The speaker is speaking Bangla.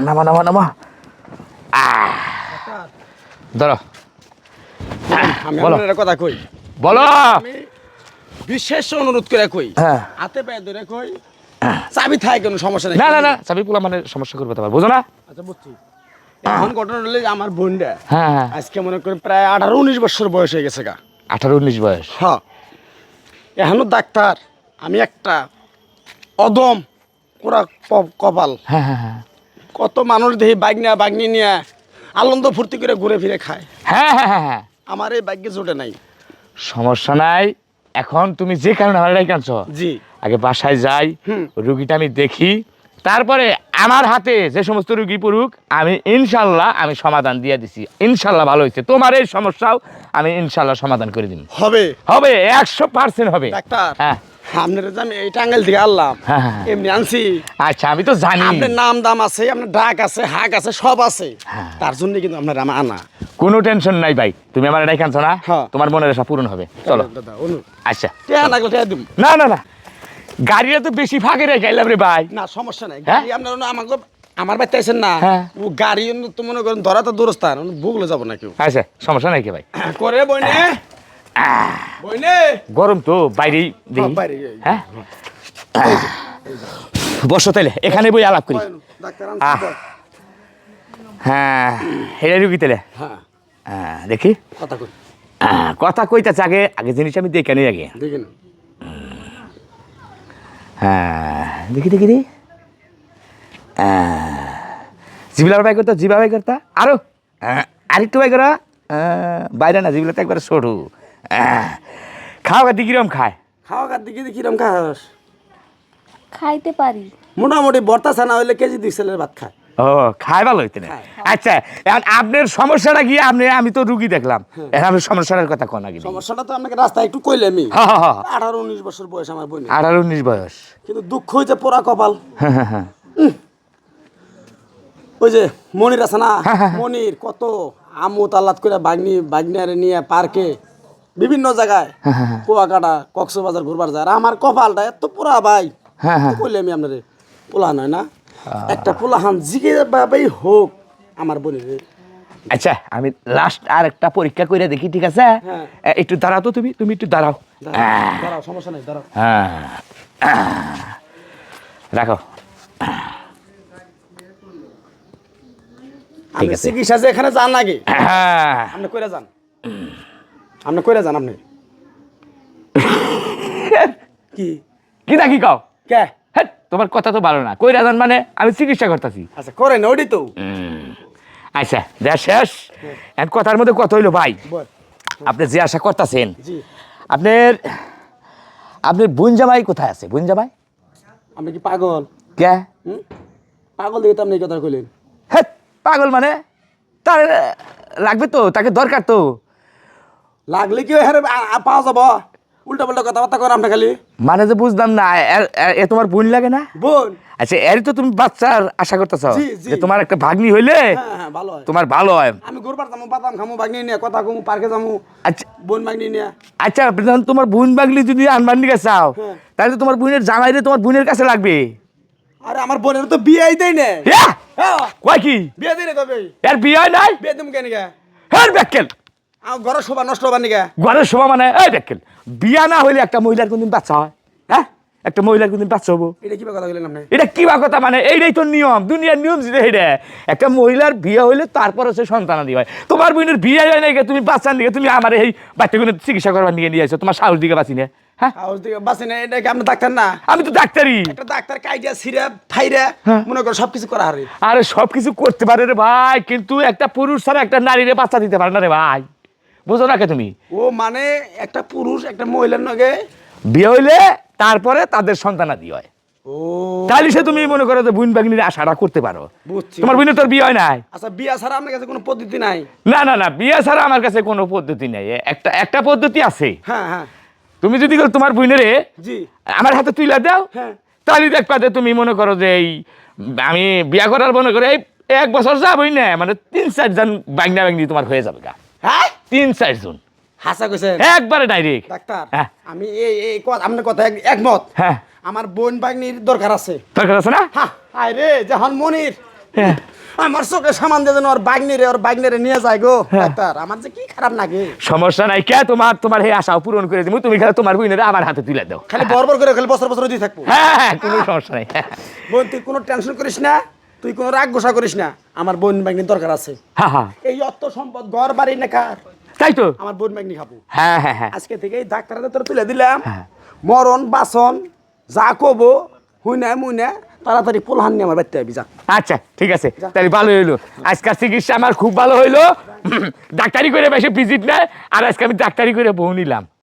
নামা নামা নামা। ধরো। বলো। কথা কই? বলো। আমি বিশেষ অনুরোধ করে কই হ্যাঁ। হাতে পায়ে ধরে কই চাবি থাকে কোনো সমস্যা নেই। না না না চাবি পোলা মানে সমস্যা করবে তোমার বুঝো না? আচ্ছা বুঝছি। এখন ঘটনা হলে আমার বোনটা হ্যাঁ হ্যাঁ। আজকে মনে করি প্রায় আঠারো উনিশ বছর বয়স হয়ে গেছে গা। আঠারো উনিশ বয়স। হ্যাঁ। এখনও ডাক্তার আমি একটা অদম কোরা ক- কপাল। হ্যাঁ হ্যাঁ হ্যাঁ। কত মানুষ দেখি বাইক নিয়ে বাগনি নিয়ে আনন্দ ফুর্তি করে ঘুরে ফিরে খায়। হ্যাঁ হ্যাঁ হ্যাঁ হ্যাঁ। আমার এই বাইকে জোটে নাই। সমস্যা নাই। এখন তুমি যে কারণে আমার ডাইকানছ জি। আগে বাসায় যাই। রুগীটা আমি দেখি। তারপরে আমার হাতে যে সমস্ত রুগী পড়ুক আমি ইনশাল্লাহ আমি সমাধান দিয়ে দিছি। ইনশাল্লাহ ভালো হয়েছে। তোমার এই সমস্যাও আমি ইনশাল্লাহ সমাধান করে দিন হবে। হবে একশো পার্সেন্ট হবে। ডাক্তার হ্যাঁ। আপনার যে আমি এই টাঙ্গাইল থেকে আনলাম হ্যাঁ, হ্যাঁ। এমনি আনছি। আচ্ছা আমি তো জানি। আপনার নাম দাম আছে আপনার ডাক আছে হাক আছে সব আছে। হ্যাঁ। তার জন্য কিন্তু আপনার আমার আনা। কোনো টেনশন নাই ভাই তুমি আমার এটাই কানছো না? হ্যাঁ। তোমার মনের আশা পূরণ হবে। চলো। আচ্ছা। না না গাড়িটা তো বেশি ফাঁকে রেখে এলাম রে ভাই। না সমস্যা নাই। হ্যাঁ? গাড়ি আপনার আমাকে আমার বাড়িতে আছেন না। হ্যাঁ। ও গাড়ি তো মনে করেন ধরা তো দূরস্থান ভুগলে যাব না কেউ। আচ্ছা সমস্যা নাই কি ভাই? করে বইনে। গরম তো বাইরেই হ্যাঁ। হ্যাঁ? বসো তাইলে এখানে বই আলাপ করি। হ্যাঁ হেরে রুগী তাহলে হ্যাঁ। হ্যাঁ, দেখি। কথা কইতাছে আগে আগে জিনিস আমি দেখে নিই আগে। হ্যাঁ দেখি দেখি দি জিবিলার বাই করতো জিবা বাই করতা আরও। আরেকটু বাই করা। বাইরে না জিবিলা তো একবার সরু। আহ, খাও গা কিরম খায়? খাওয়া খার দিকে কিরম খাস? খাইতে পারি। মোটামুটি বর্তা ছানা হইলে কেজি দুই সেলের ভাত খায়। ও খায় ভালো হইতে না? আচ্ছা এখন আপনার সমস্যাটা কি? আপনি আমি তো রুগী দেখলাম। এখন আপনি সমস্যাটার কথা কোন আগে সমস্যাটা তো আপনাকে রাস্তায় একটু কইলে আমি। হ্যাঁ হ্যাঁ হ্যাঁ। আঠারো উনিশ বছর বয়স আমার বোন আঠারো উনিশ বয়স। কিন্তু দুঃখ হয়েছে পোড়া কপাল। হ্যাঁ হ্যাঁ হ্যাঁ। ওই যে মনির আছে না? হ্যাঁ, মনির কত আমু তাল্লাত করে বাগনি বাগনিয়ারে নিয়ে পার্কে বিভিন্ন জায়গায় হ্যাঁ, কুয়াকাটা কক্সবাজার ঘুরবার যায়। আর আমার কপালটা এত পোড়া ভাই। হ্যাঁ হ্যাঁ। কইলে আমি আপনারে? পোলা নয় না? একটা পোলা হান জিগে ভাবেই হোক আমার বোনের। আচ্ছা আমি লাস্ট আর একটা পরীক্ষা করে দেখি ঠিক আছে? হ্যাঁ। একটু দাঁড়াও তো তুমি তুমি একটু দাঁড়াও। দাঁড়াও সমস্যা নেই দাঁড়াও। হ্যাঁ রাখো। আমি আছে। চিকিৎসা যে এখানে যান আগে। হ্যাঁ। আপনি কইরা যান। আপনি কইরা যান আপনি। কি? কি দেখি কও? কে? হ্যাঁ তোমার কথা তো ভালো না। কইরা রাজান মানে আমি চিকিৎসা করতেছি। আচ্ছা করেন ওইটাই তো। আচ্ছা যা শেষ। এখন কথার মধ্যে কত হইল ভাই। বল। আপনি যে আশা করতেছেন। জি। আপনার আপনার বোন জামাই কোথায় আছে? বোন জামাই? আপনি কি পাগল? কে? পাগল দেখে তো আপনি কথা কইলেন। হ্যাঁ পাগল মানে? তার লাগবে তো তাকে দরকার তো। লাগলে কি হ্যাঁ পাওয়া যাব? উল্টা পাল্টা কথাবার্তা করেন আপনি খালি। মানে যে বুঝলাম না এ তোমার বোন লাগে না? বোন। আচ্ছা এরই তো তুমি বাচ্চার আশা করতেছ। যে তোমার একটা ভাগ্নি হইলে হ্যাঁ হ্যাঁ ভালো হয়। তোমার ভালো হয়। আমি ঘুরবার যাব বাদাম খামু বাগনি নিয়ে কথা কমু পার্কে যাব আচ্ছা। বোন বাগনি নিয়ে। আচ্ছা যখন তোমার বোন বাগলি যদি আনবার নিকে চাও হ্যাঁ। তাহলে তো তোমার বোনের জামাইরে তোমার বোনের কাছে লাগবে। আরে আমার বোনের তো বিয়ে দেই না কয় কি? বিয়ে দিই না তবে এর বিয়ে নাই? বিয়ে দিম কেন হ্যাঁ ব্যাকেল! আমার ঘরের শোভা নষ্ট হবার নিকে ঘরের শোভা মানে এই ব্যাকেল বিয়া না হইলে একটা মহিলার কোনদিন বাচ্চা হয় হ্যাঁ? একটা মহিলার কোনদিন বাচ্চা হব। এটা কি কথা কইলেন আপনি? এটা কি বা কথা মানে এইটাই তো নিয়ম দুনিয়ার নিয়ম যেটা এটা একটা মহিলার বিয়ে হইলে তারপরে সে সন্তানাদি হয়। তোমার বোনের বিয়ে হয় নাই তুমি বাচ্চার দিকে তুমি আমার এই বাচ্চাগুলো চিকিৎসা করবার নিয়ে নিয়ে আসো তোমার সাহস দিকে বাঁচি না হ্যাঁ? না কি আপনি ডাক্তার না? আমি তো ডাক্তারই। ডাক্তার কাইডিয়া সিরাপ থাইরা মনে করো সবকিছু করা আরে সব কিছু করতে পারে রে ভাই কিন্তু একটা পুরুষ ছাড়া একটা নারীরে বাচ্চা দিতে পারে না রে ভাই। বুঝো না কে তুমি? ও মানে একটা পুরুষ একটা মহিলার নগে? বিয়ে হইলে তারপরে তাদের সন্তানাদি হয়। তাহলে সে তুমি মনে করো যে বুন বাগনির আশাটা করতে পারো। তোমার বোনের তোর বিয়ে হয় নাই। আচ্ছা বিয়া ছাড়া আপনার কাছে কোনো পদ্ধতি নাই? না না না বিয়ে ছাড়া আমার কাছে কোনো পদ্ধতি নেই। একটা একটা পদ্ধতি আছে। হ্যাঁ হ্যাঁ। তুমি যদি তোমার বোনেরে জি। আমার হাতে তুলে দাও হ্যাঁ। তাহলে দেখবা যে তুমি মনে করো যে এই আমি বিয়া করার মনে করো এই এক বছর যাবই না মানে তিন চারজন বাগনা বাগনি তোমার হয়ে যাবে গা। হ্যাঁ? তিন চারজন হাসা কইছেন? একবারে ডাইরেক্ট ডাক্তার হ্যাঁ। আমি এই এই আপনার কথা একমত। হ্যাঁ। আমার বোন বাগনির দরকার আছে। দরকার আছে না? হ্যাঁ। রে জাহান মনির। হ্যাঁ। আমার চোখে সামান দিয়ে ওর বাগনিরে ওর বাগনিরে নিয়ে যায় গো। হ্যাঁ। ডাক্তার আমার যে কি খারাপ লাগে। সমস্যা নাই কে? তোমার তোমার এই আশাও পূরণ করে দিব তুমি খালি তোমার বইনের আমার হাতে তুলে দাও। খালি বরবর করে খালি বছর বছর দিয়ে থাকব। হ্যাঁ, কোনো সমস্যা নাই। বোন তুই কোনো টেনশন করিস না। তুই কোনো রাগ গোসা করিস না আমার বোন বাগনির দরকার আছে। এই অর্থ সম্পদ ঘর বাড়ি না কার? তাই তো। আমার বোন বাগনি খাব। হ্যাঁ হ্যাঁ হ্যাঁ। আজকে থেকে এই ডাক্তারের তোর তুলে দিলাম। মরণ বাসন যা কবো হুই না মুই না তাড়াতাড়ি পোলহান নিয়ে আমার বাড়তে যাবি যা। আচ্ছা ঠিক আছে। তাহলে ভালো হইল। আজকাল চিকিৎসা আমার খুব ভালো হইল। ডাক্তারি করে বেশি ভিজিট নেয় আর আজকে আমি ডাক্তারি করে বউ নিলাম।